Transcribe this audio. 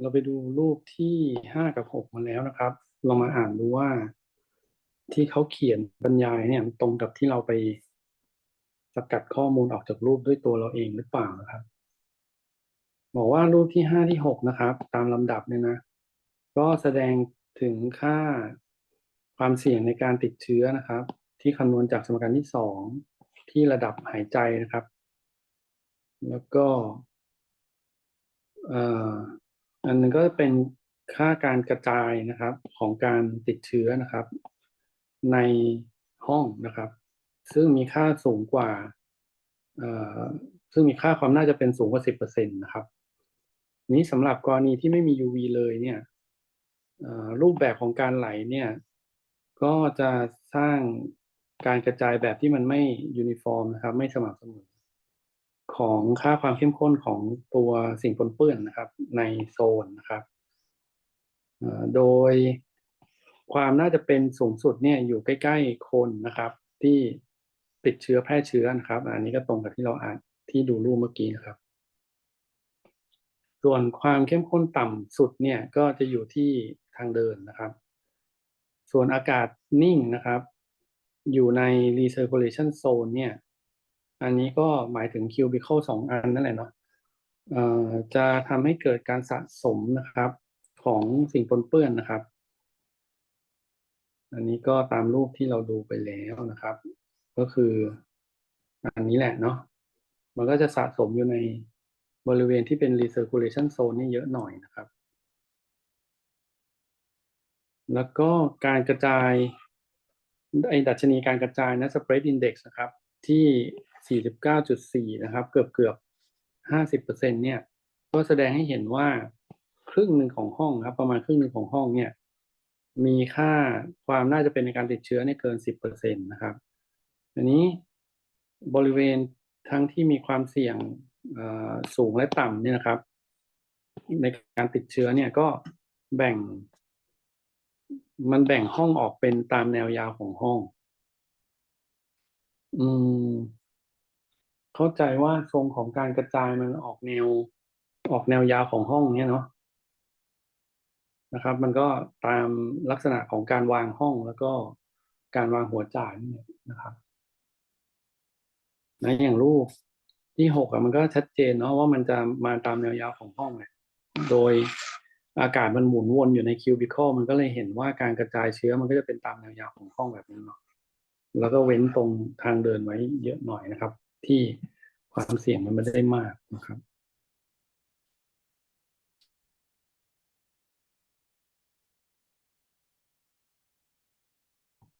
เราไปดูรูปที่ห้ากับหกมาแล้วนะครับ เรามาอ่านดูว่า ที่เขาเขียนบรรยายเนี่ยตรงกับที่เราไปสกัดข้อมูลออกจากรูปด้วยตัวเราเองหรือเปล่านะครับ บอกว่ารูปที่ห้าที่หกนะครับ ตามลำดับเนี่ยนะ ก็แสดงถึงค่าความเสี่ยงในการติดเชื้อนะครับ ที่คำนวณจากสมการที่สองที่ระดับหายใจนะครับ แล้วก็เอันหนึงก็เป็นค่าการกระจายนะครับของการติดเชื้อนะครับ ในห้องนะครับ ซึ่งมีค่าสูงกว่าซึ่งมีค่าความน่าจะเป็นสูงกว่าสิบเปอร์เซ็นต์นะครับ นี้สำหรับกรณีที่ไม่มี UV เลยเนี่ยรูปแบบของการไหลเนี่ย ก็จะสร้างการกระจายแบบที่มันไม่ยูนิฟอร์มนะครับ ไม่สม่ำเสมอ ของค่าความเข้มข้นของตัวสิ่งปนเปื้อนนะครับ ในโซนนะครับโดยความน่าจะเป็นสูงสุดเนี่ยอยู่ใกล้ ๆ คนนะครับ ที่ติดเชื้อแพร่เชื้อนะครับ อันนี้ก็ตรงกับที่เราอ่านที่ดูรูปเมื่อกี้นะครับ ส่วนความเข้มข้นต่ำสุดเนี่ยก็จะอยู่ที่ทางเดินนะครับ ส่วนอากาศนิ่งนะครับ อยู่ใน recirculation zone เนี่ย อันนี้ก็หมายถึง cubicle สองอันนั่นแหละเนาะเอ่อจะทำให้เกิดการสะสมนะครับของสิ่งปนเปื้อนนะครับ อันนี้ก็ตามรูปที่เราดูไปแล้วนะครับ ก็คืออันนี้แหละเนาะ มันก็จะสะสมอยู่ในบริเวณที่เป็น recirculation zone นี่เยอะหน่อยนะครับ แล้วก็การกระจายไอ้ดัชนีการกระจายนะ spread index นะครับ ที่ 49.4 นะครับ เกือบเกือบ50%เนี่ย ก็แสดงให้เห็นว่าครึ่งหนึ่งของห้องครับ ประมาณครึ่งหนึ่งของห้องเนี่ย มีค่าความน่าจะเป็นในการติดเชื้อเนี่ยเกิน 10%นะครับอันนี้บริเวณทั้งที่มีความเสี่ยงสูงและต่ำเนี่ยนะครับ ในการติดเชื้อเนี่ยก็แบ่ง มันแบ่งห้องออกเป็นตามแนวยาวของห้อง อืม เข้าใจว่าทรงของการกระจายมันออกแนว ออกแนวยาวของห้องเนี้ยเนาะนะครับ มันก็ตามลักษณะของการวางห้องแล้วก็การวางหัวจ่ายนี่นะครับนะอย่างรูปที่หกอะมันก็ชัดเจนเนาะว่ามันจะมาตามแนวยาวของห้องเลยโดยอากาศมันหมุนวนอยู่ในคิวบิคอลมันก็เลยเห็นว่าการกระจายเชื้อมันก็จะเป็นตามแนวยาวของห้องแบบนี้เนาะแล้วก็เว้นตรงทางเดินไว้เยอะหน่อยนะครับ ที่ความเสี่ยงมันไม่ได้มากนะครับ